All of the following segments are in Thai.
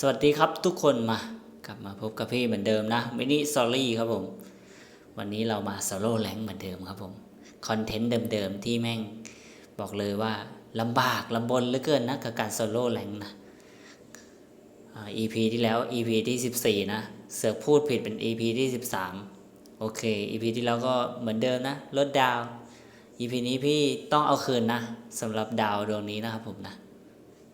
สวัสดีครับทุกคนมากลับมาพบกับพี่เหมือนเดิมนะมินิซอรี่ครับผม วันนี้เรามาโซโล่แรงเหมือนเดิมครับผม คอนเทนต์เดิมๆที่แม่งบอกเลยว่าลำบากลำบนเหลือเกินนะกับการโซโล่แรงนะอ่า EP ที่แล้ว EP ที่ 14 นะ เสือกพูดผิดเป็น EP ที่ 13 โอเค EP ที่แล้วก็เหมือนเดิมนะ ลดดาว EP นี้พี่ต้องเอาคืนนะสำหรับดาวดวงนี้นะครับผมนะ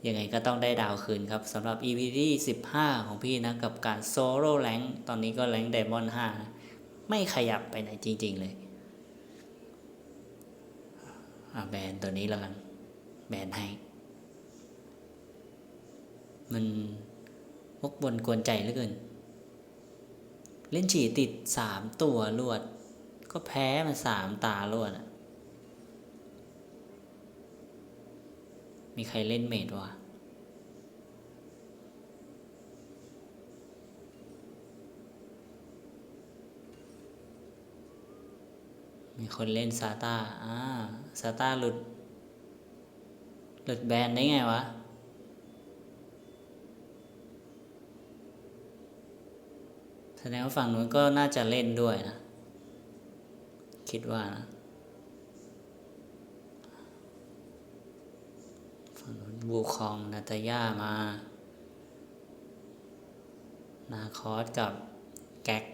ยังไงก็ต้องได้ดาวคืนครับสำหรับ EP ที่ 15 ของพี่นะกับการโซโล่แรงตอนนี้ก็แรงไดมอนด์5นะไม่ขยับไปไหนจริง ๆ เลยอแบนตัวนี้แล้วกันแบนให้ มันวกบนกวนใจเหลือเกิน เล่นฉี่ติดสามตัวรวด ก็แพ้มันสามตารวดอะมีใครเล่นเมดวะ มีคนเล่นซาตาอ่าซาตาหลุด หลุดแบนได้ไงวะ แสดงว่าฝั่งนู้นก็น่าจะเล่นด้วยนะ คิดว่านะฝั่งนู้นบูคองนาตาย่ามา นาคอสกับแก๊ก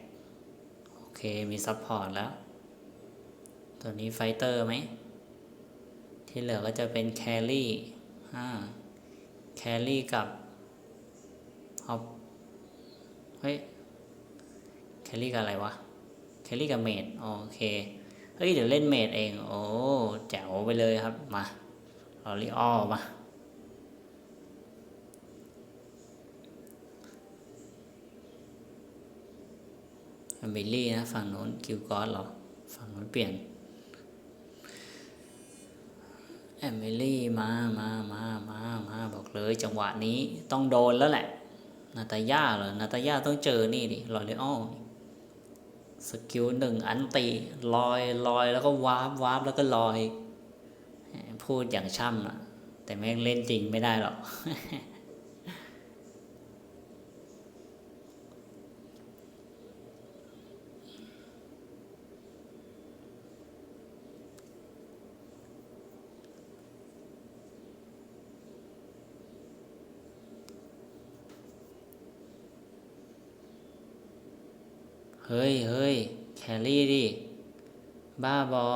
โอเค มีซัพพอร์ตแล้ว ตัวนี้ไฟเตอร์ไหม ที่เหลือก็จะเป็นแครี่อ่าแครี่กับฮอปเฮ้ยแครี่กับอะไรวะแครี่กับเมดโอเคเฮ้ยเดี๋ยวเล่นเมดเองโอ้แจ๋วไปเลยครับมาลอริออมาเบลลี่นะฝั่งโน้นคิวกอสเหรอ ฝั่งโน้นเปลี่ยน แอมเบลี่มามามามามาบอกเลยจังหวะนี้ต้องโดนแล้วแหละ นาตาย่าเหรอนาตาย่าต้องเจอนี่ดิลอยเล่อสกิลหนึ่งอันตีลอยลอยแล้วก็วาร์ปวาร์ปแล้วก็ลอย พูดอย่างช่ำอะแต่แม่งเล่นจริงไม่ได้หรอก เฮ้ยเฮ้ยแครี่ดิ บ้าบอ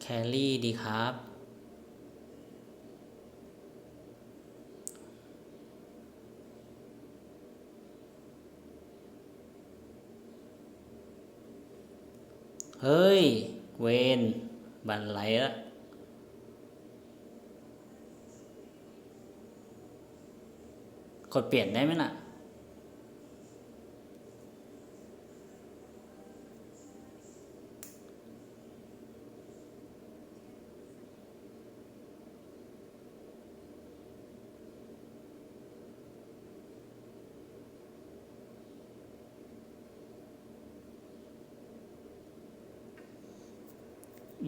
แครี่ดีครับ เฮ้ย เวนบันไหลละกดเปลี่ยนได้ไหมน่ะ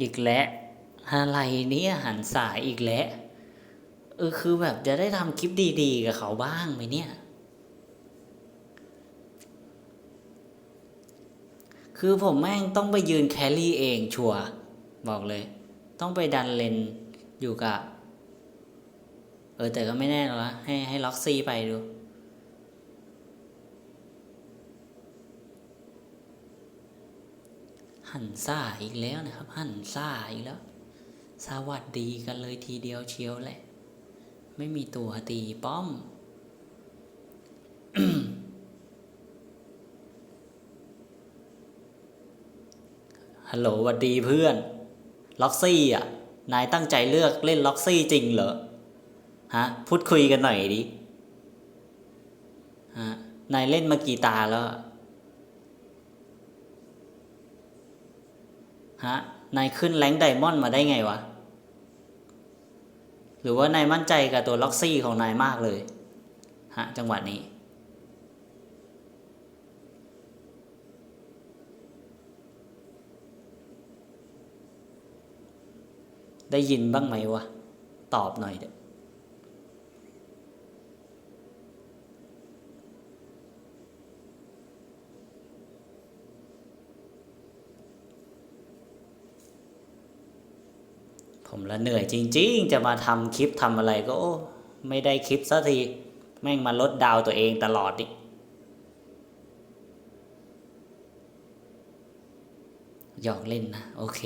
อีกแล้วอะไรเนี่ยหันสายอีกแล้วเออคือแบบจะได้ทำคลิปดีๆ กับเขาบ้างไหมเนี่ย คือผมแม่งต้องไปยืนแคลรี่เองชัวบอกเลย ต้องไปดันเลนอยู่กับ เออแต่ก็ไม่แน่หรอกนะให้ให้ล็อกซี่ไปดู หันซ่าอีกแล้วนะครับ หันซ่าอีกแล้ว สวัสดีกันเลยทีเดียวเชียวแหละ ไม่มีตัวตีป้อม ฮัลโหลสวัสดีเพื่อน ล็อกซี่อะ นายตั้งใจเลือกเล่นล็อกซี่จริงเหรอ ฮะ พูดคุยกันหน่อยดิ ฮะ นายเล่นมากี่ตาแล้วอะ ฮะนายขึ้นแรงไดมอนด์มาได้ไงวะ หรือว่านายมั่นใจกับตัวล็อกซี่ของนายมากเลยฮะจังหวะนี้ได้ยินบ้างไหมวะ ตอบหน่อยเถอะ ผมละเหนื่อยจริง ๆ จะมาทำคลิปทำอะไรก็โอ้ไม่ได้คลิปสักที แม่งมาลดดาวตัวเองตลอดดิหยอกเล่นนะ โอเค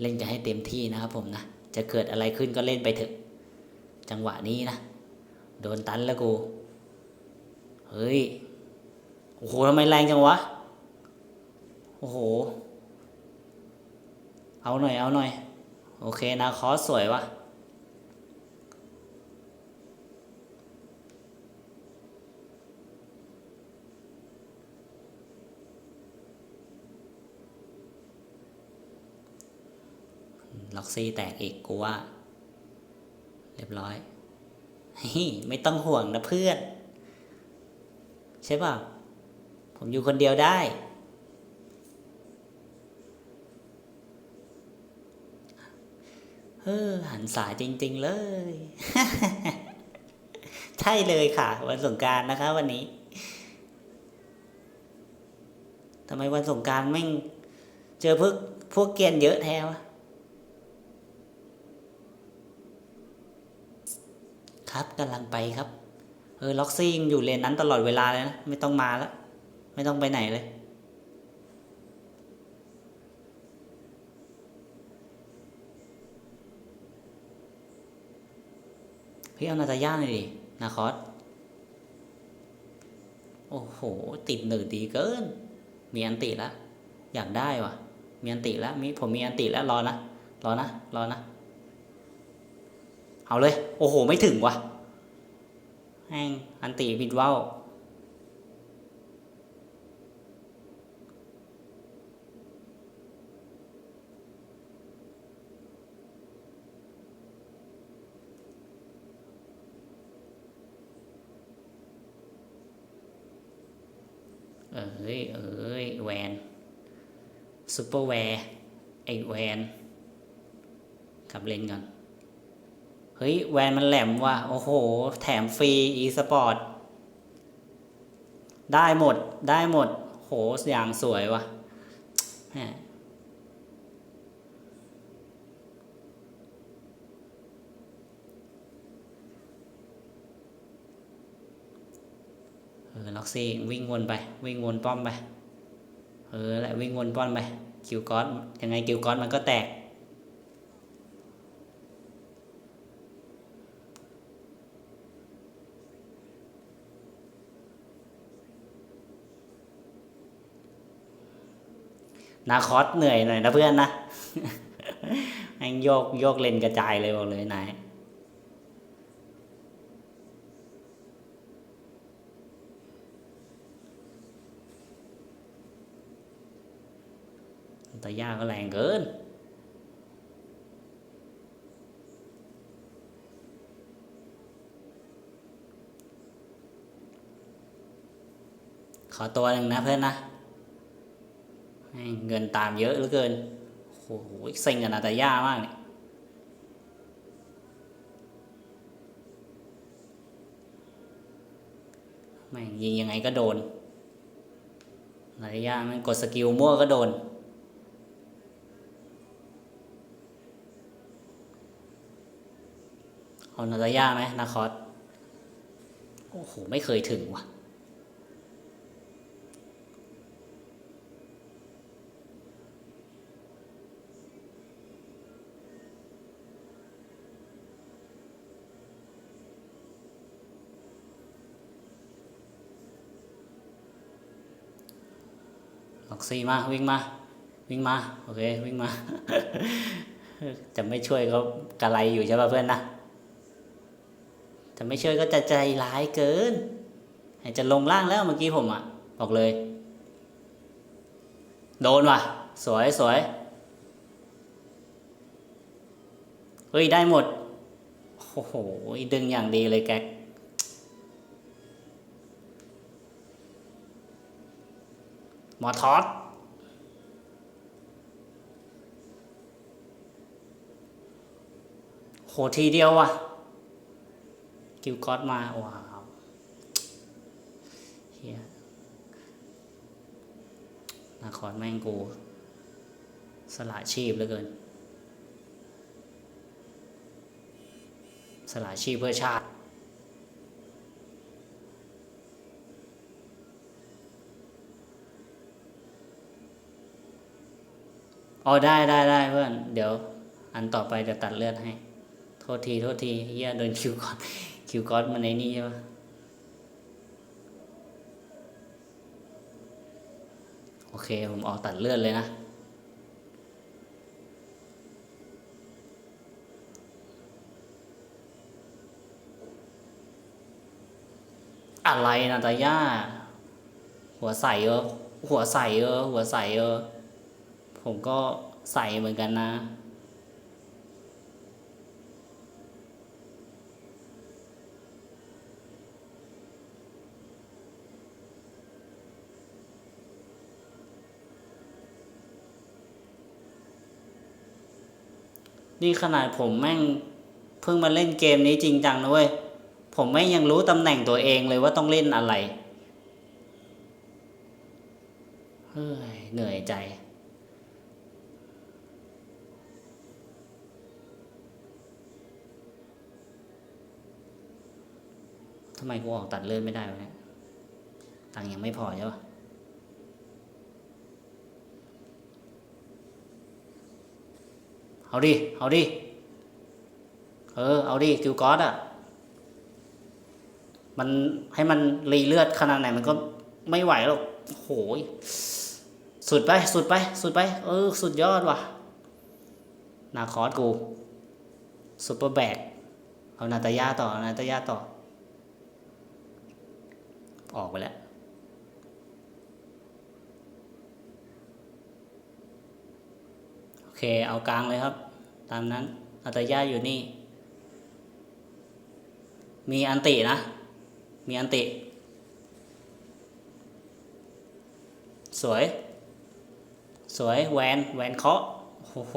เล่นจะให้เต็มที่นะครับผมนะ จะเกิดอะไรขึ้นก็เล่นไปเถอะ จังหวะนี้นะ โดนตันแล้วกู เฮ้ย โอ้โหทำไมแรงจังวะ โอ้โห เอาหน่อย เอาหน่อย โอเคนะคอสสวยวะล็อกซี่แตกอีกกูว่า เรียบร้อยฮ้ยไม่ต้องห่วงนะเพื่อน ใช่ป่ะ ผมอยู่คนเดียวได้ เออหันษาจริง ๆ เลย ใช่เลยค่ะ วันสงการนะคะ วันนี้ทำไมวันสงการแม่เจอพวกพวกเกียนเยอะแท้วะครับกำลังไปครับ เออล็อกซี่ยังอยู่เลนนั้นตลอดเวลาเลยนะ ไม่ต้องมาแล้ว ไม่ต้องไปไหนเลย พี่เอานาตาย่าหน่อยดินาคอสโอ้โห ติดหนืดดีเกิน มีอันติแล้วอยากได้วะมีอันติแล้วมีผมมีอันติแล้วรอนะรอนะรอนะเอาเลย โอ้โห ไม่ถึงวะแม่งอันติบิดว่าว เอ้ยเอ้ยแวนซูเปอร์แวร์ไอแวนกลับเลนก่อน เฮ้ย แวนมันแหลมว่ะ โอ้โห แถมฟรี อีสปอร์ต ได้หมด ได้หมด โห อย่างสวยว่ะแหมเออล็อกซี่วิ่งวนไป วิ่งวนป้อมไป เออแหละวิ่งวนป้อมไปคิวกอสยังไงคิวกอสมันก็แตก นาคอสเหนื่อยหน่อยนะเพื่อนนะแม่งโยกโยกเลนกระจายเลยบอกเลยนาย ตาย่าก็แรงเกิน ขอตัวหนึ่งนะเพื่อนนะ เงินตามเยอะเหลือเกิน โอ้โหเซ็งกับนาตาย่ามากเนี่ยแม่งยิงยังไงก็โดนนาตาย่าม่งกดสกิลมั่วก็โดน เอานาตาย่าไหมนาคอสโอ้โห ไม่เคยถึงว่ะ ล็อกซี่มา วิ่งมา วิ่งมา โอเค วิ่งมา จะไม่ช่วยเขากระไรอยู่ใช่ป่ะเพื่อนนะ จะไม่ช่วยก็จะใจร้ายเกิน จะลงล่างแล้วเมื่อกี้ผมอะ บอกเลย โดนว่ะ สวยสวยเฮ้ย ได้หมด โอ้โห ดึงอย่างดีเลยแกกหมอทอสโหทีเดียวว่ะ กิลกอสมาว้าวเฮียนาคอนแม่งกู สละชีพเหลือเกิน สละชีพเพื่อชาติอ๋อได้ได้ได้เพื่อน เดี๋ยว อันต่อไปจะตัดเลือดให้ โทษที โทษทีเฮียโดนคิวก่อน คิวกอนมันในนี่ใช่ปะโอเค ผมออกตัดเลือดเลยนะ อะไรนะตาย่า หัวใสเออหัวใสเออหัวใสเออผมก็ใสเหมือนกันนะ นี่ขนาดผมแม่งเพิ่งมาเล่นเกมนี้จริงจังนะเว้ย ผมไม่งยังรู้ตำแหน่งตัวเองเลยว่าต้องเล่นอะไร เฮ้ย เหนื่อยใจทำไมกูออกตัดเลือดไม่ได้วะเนี่ย ตังยังไม่พอใช่ปะ เอาดิ เอาดิ เออ เอาดิกิวกอสอะ มันให้มันรีเลือดขนาดไหนมันก็ไม่ไหวหรอกโหยสุดไป สุดไป สุดไป เออ สุดยอดว่ะ นาคอสกูซุปเปอร์แบกเอานาตายาต่อ นาตายาต่อ ออกไปแล้วโอเค เอากลางเลยครับ ตามนั้นนาตยาอยู่นี่ มีอันตินะ มีอันติ สวย สวยแหวนแหวนเคาะโอ้โห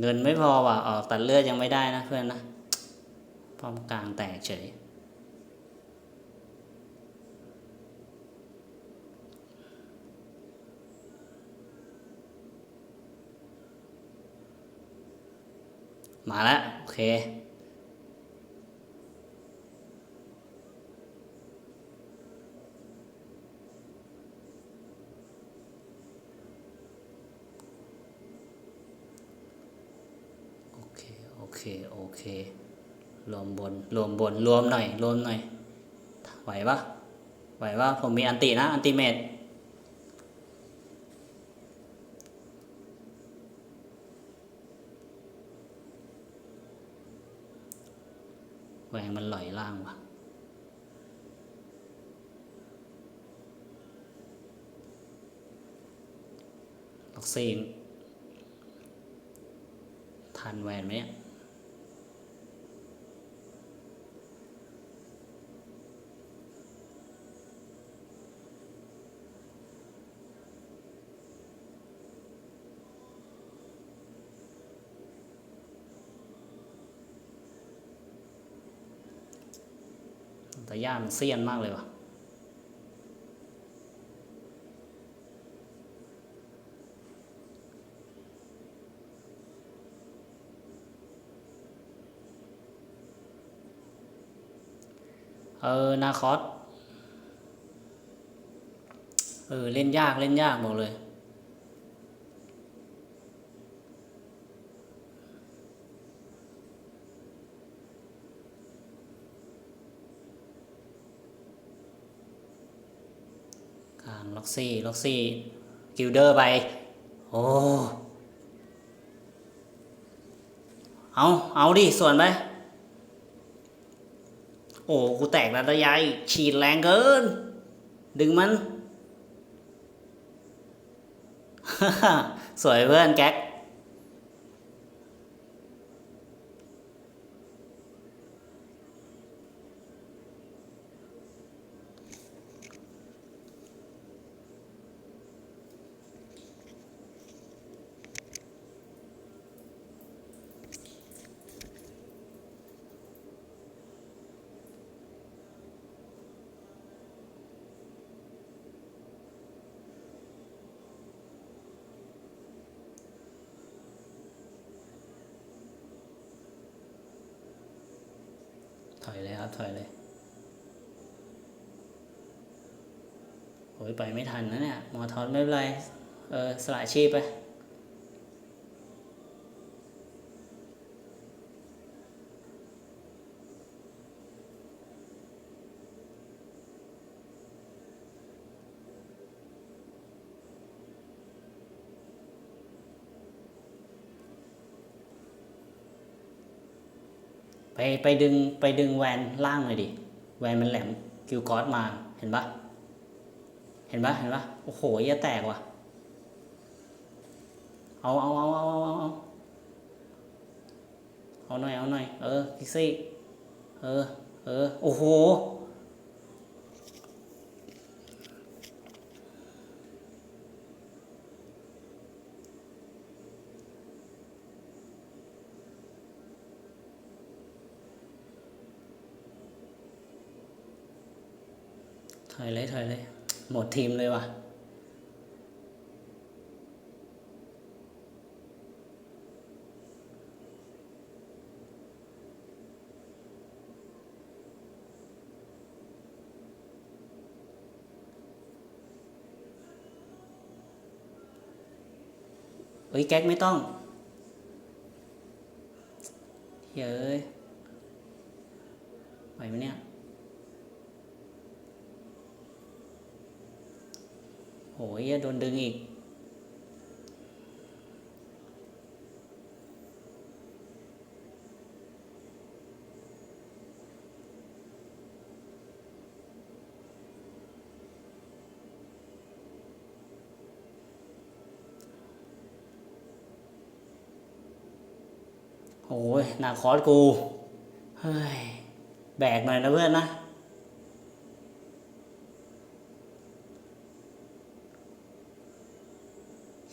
เงินไม่พอว่ะ ออกตัดเลือดยังไม่ได้นะเพื่อนนะป้อมกลางแตกเฉย มาแล้วโอเค โอเค โอเค โอเค รวมบน รวมบน รวมหน่อย รวมหน่อย ไหวปะไหวปะผมมีอันตินะ อันติเมตแหวง มันหลอยล่างวะล็อกซีนทันแวนไหมเนี่ย ย่ามันเซียนมากเลยว่ะเออ นาคอสเออ เล่นยากเล่นยากบอกเลย กลางล็อกซี่ล็อกซี่กิลเดอร์ไป โอ้ เอาเอาดิ ส่วนไป โอ้ กูแตกแล้วตะยายฉีดแรงเกิน ดึงมัน สวยเพื่อนแก๊ก โอ้ยไปไม่ทันนะเนี่ยหมอทอนไม่เป็นไร เออสละชีพไปไปไปดึงไปดึงแวนล่างเลยดิ แวนมันแหลมคิวกอสมาเห็นปะ เห็นปะเห็นปะโอ้โหเยี่ยแตกว่ะ เอาเอาเอาเอาเอาเอาเอาหน่อยเอาหน่อย เออพิกซี่ เออ เออ โอ้โห một team thôi mà อุ้ยแก๊กไม่ต้องเยอะไปไหมเนี่ย ยโดนดึงอีก โอ้ยหนาคอสกู เฮ้ย แบกหน่อยนะเพื่อนนะ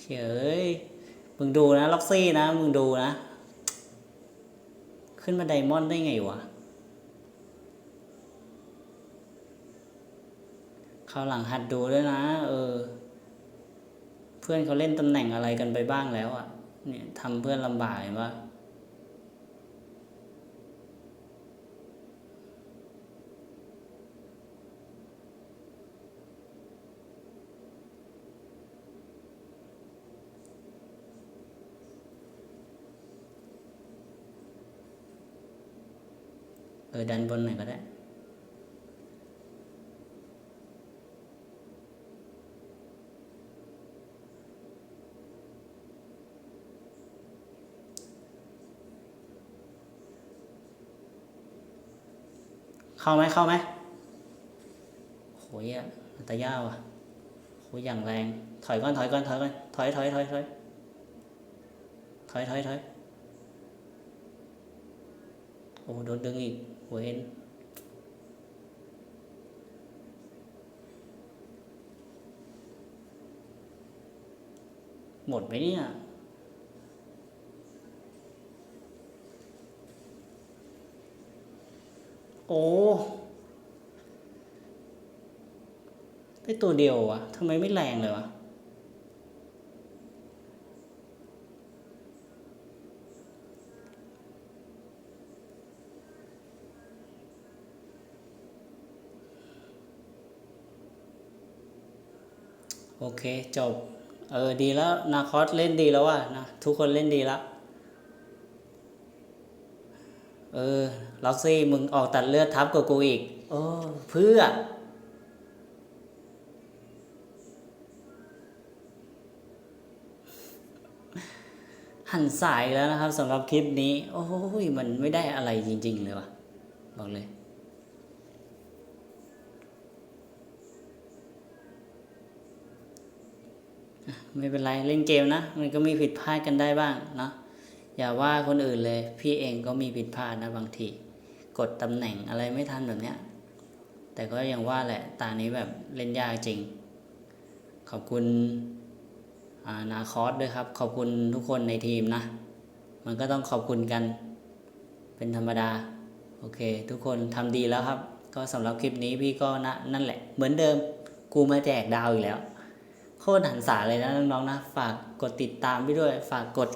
เฉยมึงดูนะล็อกซี่นะ มึงดูนะ ขึ้นมาไดมอนด์ได้ไงวะเขาวหลังหัดดูด้วยนะ เออ เพื่อนเขาเล่นตำแหน่งอะไรกันไปบ้างแล้วอะ่ะ เนี่ยทำเพื่อนลำบากเห็นปะ เออดันบนหน่อยก็ได้ เข้าไหมเข้าไหมโหยอะอัตยาว่ะโหยอย่างแรง ถอยก่อนถอยก่อนถอยก่อนถอยถอยถอยถอยถอยถอยถอยโอ้โดนดึงอีก เวนหมดไหมเนี่ย โอ้ ได้ตัวเดียววะทำไมไม่แรงเลยวะ โอเคจบ เออ ดีแล้ว นาคอสเล่นดีแล้วว่ะนะ ทุกคนเล่นดีแล้ว เออ ล็อกซี่ มึงออกตัดเลือดทับกับกูอีกโอ้เพื่อ หันสายแล้วนะครับสำหรับคลิปนี้ โอ้ย มันไม่ได้อะไรจริง ๆ เลยว่ะ บอกเลย ไม่เป็นไรเล่นเกมนะ มันก็มีผิดพลาดกันได้บ้างเนาะอย่าว่าคนอื่นเลย พี่เองก็มีผิดพลาดนะบางที กดตำแหน่งอะไรไม่ทันแบบเนี้ย แต่ก็ยังว่าแหละ ตานี้แบบเล่นยากจริง ขอบคุณอานาคอสด้วยครับ ขอบคุณทุกคนในทีมนะ มันก็ต้องขอบคุณกัน เป็นธรรมดา โอเค ทุกคนทำดีแล้วครับ ก็สำหรับคลิปนี้พี่ก็นะนั่นแหละ เหมือนเดิม กูมาแจกดาวอีกแล้ว โคตรหันษาเลยนะน้องๆนะ ฝากกดติดตามพี่ด้วย ฝากกด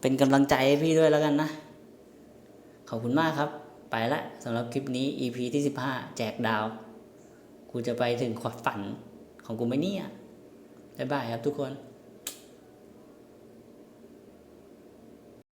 เป็นกำลังใจให้พี่ด้วยแล้วกันนะ ขอบคุณมากครับ ไปละสำหรับคลิปนี้ EP ที่ 15 แจกดาว กูจะไปถึงขวดฝันของกูไหมเนี่ยบ๊ายบายครับทุกคน